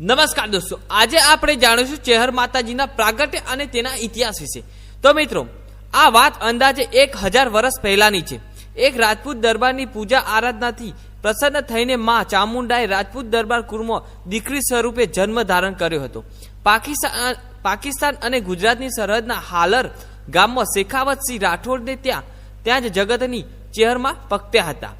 નમસ્કાર દોસ્તો, આજે આપણે જાણીશું ચેહર માતાજીના પ્રાગટ્ય અને તેના ઇતિહાસ વિશે. તો મિત્રો, આ વાત અંદાજે એક હજાર વર્ષ પહેલાની છે. એક રાજપૂત દરબારની પૂજા આરાધનાથી પ્રસન્ન થઈને માં ચામુંડાએ રાજપૂત દરબાર કુળમાં દીકરી સ્વરૂપે જન્મ ધારણ કર્યો હતો. પાકિસ્તાન પાકિસ્તાન અને ગુજરાતની સરહદના હાલર ગામમાં શેખાવતસિંહ રાઠોડને ત્યાં ત્યાં જ જગતની ચેહરમાં પકત્યા હતા.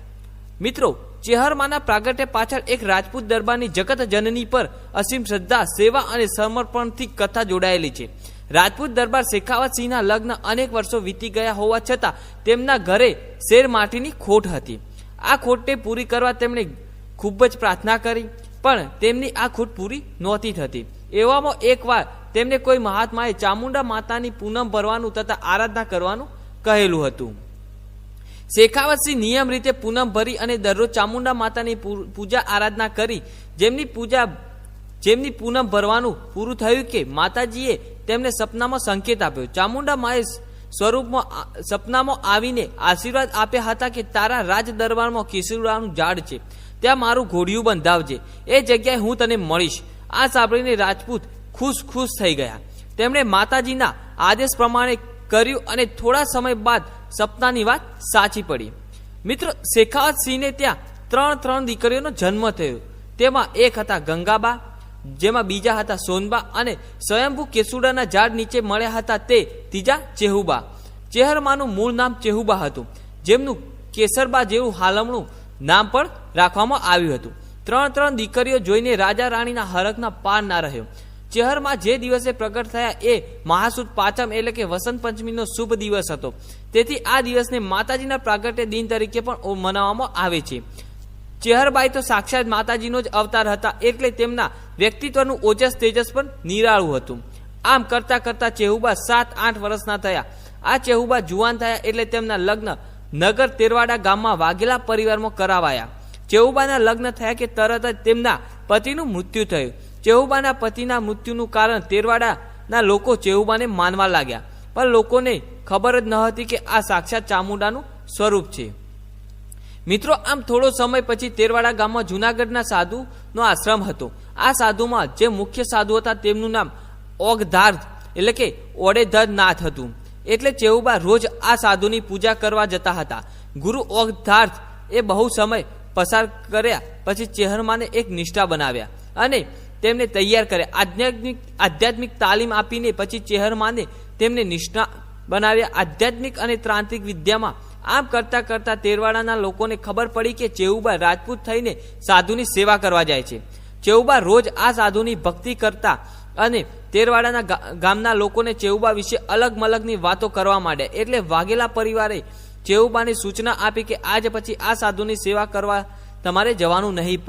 મિત્રો ચેહરમાના પ્રાગટ્ય પાછળ એક રાજપૂત દરબારની જગત જનની પર અસીમ શ્રદ્ધા, સેવા અને સમર્પણથી કથા જોડાયેલી છે. રાજપૂત દરબાર શેખાવતસિંહના લગ્ન અનેક વર્ષો વીતી ગયા હોવા છતાં તેમના ઘરે શેર માટીની ખોટ હતી. આ ખોટને પૂરી કરવા તેમણે ખૂબ જ પ્રાર્થના કરી, પણ તેમની આ ખોટ પૂરી નહોતી થતી. એવામાં એકવાર તેમને કોઈ મહાત્માએ ચામુંડા માતાની પૂનમ ભરવાનું તથા આરાધના કરવાનું કહેલું હતું. શેખાવતસિંહ નિયમ રીતે પૂનમ ભરી અને દરરોજ ચામુંડા માતાની પૂજા આરાધના કરી. જેમની પૂજા, જેમની પૂનમ ભરવાનું પૂરું થયું કે માતાજીએ તેમને સપનામાં સંકેત આપ્યો. ચામુંડા માએ સ્વરૂપમાં સપનામાં આવીને આશીર્વાદ આપ્યા હતા કે તારા રાજ દરબારમાં કેસુરાનું ઝાડ છે. ત્યાં મારું ઘોડિયું બંધાવજે. એ જગ્યાએ હું તને મળીશ. આ સાંભળીને રાજપૂત ખુશ ખુશ થઈ ગયા. તેમણે માતાજીના આદેશ પ્રમાણે કર્યું અને થોડા સમય બાદ સપનાની વાત સાચી પડી. મિત્રો, શેખાવતસિંહને ત્યાં ત્રણ ત્રણ દીકરીઓનો જન્મ થયો. તેમાં એક હતા ગંગાબા, જેમાં બીજા હતા સોનબા અને સ્વયંભૂ કેસુડાના ઝાડ નીચે મળ્યા હતા તે ત્રીજા ચેહુબા. ચેહરમાનું મૂળ નામ ચેહુબા હતું, જેમનું કેસરબા જેવું હાલમણું નામ પણ રાખવામાં આવ્યું હતું. ત્રણ ત્રણ દીકરીઓ જોઈને રાજા રાણીના હરખના પાર ના રહ્યો. ચેહરમાં જે દિવસે પ્રગટ થયા એ મહાસુદ પાંચમ એટલે કે વસંત પંચમીનો શુભ દિવસ હતો. તેથી આ દિવસને માતાજીના પ્રાગટ્ય દિન તરીકે પણ મનાવવામાં આવે છે. ચેહરબાઈ તો સાક્ષાત માતાજીનો જ અવતાર હતા એટલે તેમના વ્યક્તિત્વનું ઓજસ તેજસ પણ નિરાળું હતું. આમ કરતા કરતા ચેહુબા સાત આઠ વર્ષના થયા. આ ચેહુબા જુવાન થયા એટલે તેમના લગ્ન નગર તેરવાડા ગામમાં વાઘેલા પરિવારમાં કરાવાયા. ચેહુબાના લગ્ન થયા કે તરત જ તેમના પતિનું મૃત્યુ થયું. ચેહુબાના પતિના મૃત્યુનું કારણ તેરવાડાના લોકો ચેહુબાને માનવા લાગ્યા. પણ લોકોને ખબર જ ન હતી કે આ સાક્ષાત ચામુંડાનું સ્વરૂપ છે. મિત્રો, આમ થોડો સમય પછી તેરવાડા ગામમાં જુનાગઢના સાધુનો આશ્રમ હતો. આ સાધુમાં જે મુખ્ય સાધુ હતા તેમનું નામ ઓગધાર્થ એટલે કે ઓડેધરનાથ હતું. એટલે ચેહુબા રોજ આ સાધુની પૂજા કરવા જતા હતા. ગુરુ ઓગધાર્થ એ બહુ સમય પસાર કર્યા, પછી ચેહરમાને એક નિષ્ઠા બનાવ્યા અને તેમને તૈયાર કર્યા આધ્યાત્મિક આધ્યાત્મિક તાલીમ આપીને પછી ચેહરમાને તેમને નિષ્ણા બનાવ્યા આધ્યાત્મિક અને તાંત્રિક વિદ્યામાં આમ કરતા કરતા તેરવાડાના લોકોને ખબર પડી કે ચેઉબા રાજપૂત થઈને સાધુની સેવા કરવા જાય છે. ચેહુબા રોજ આ સાધુની ભક્તિ કરતા અને તેરવાડાના ગામના લોકોને ચેહુબા વિશે અલગ મલગની વાતો કરવા માંડ્યા એટલે વાઘેલા પરિવારે ચેહુબાને સૂચના આપી કે આજ પછી આ સાધુની સેવા કરવા તમારે જવાનું નહીં.